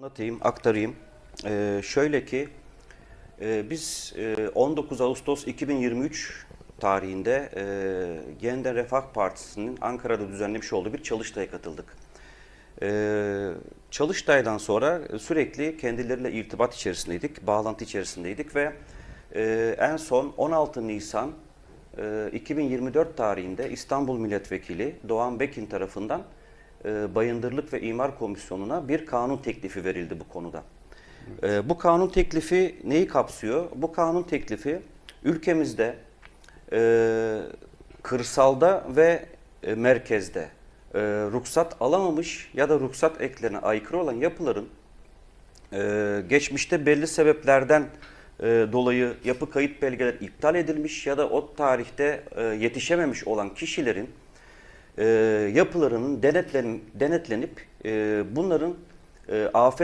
Anlatayım, aktarayım. Ee, şöyle ki e, biz e, 19 Ağustos 2023 tarihinde e, Yeniden Refah Partisi'nin Ankara'da düzenlemiş olduğu bir çalıştaya katıldık. Ee, Çalıştay'dan sonra sürekli kendileriyle irtibat içerisindeydik, bağlantı içerisindeydik ve e, en son 16 Nisan e, 2024 tarihinde İstanbul Milletvekili Doğan Bekin tarafından e, Bayındırlık ve İmar Komisyonu'na bir kanun teklifi verildi bu konuda. E, bu kanun teklifi neyi kapsıyor? Bu kanun teklifi ülkemizde e, kırsalda ve e, merkezde e, ruhsat alamamış ya da ruhsat eklerine aykırı olan yapıların geçmişte belli sebeplerden dolayı yapı kayıt belgeleri iptal edilmiş ya da o tarihte yetişememiş olan kişilerin e, yapılarının denetlen, denetlenip e, bunların e, afet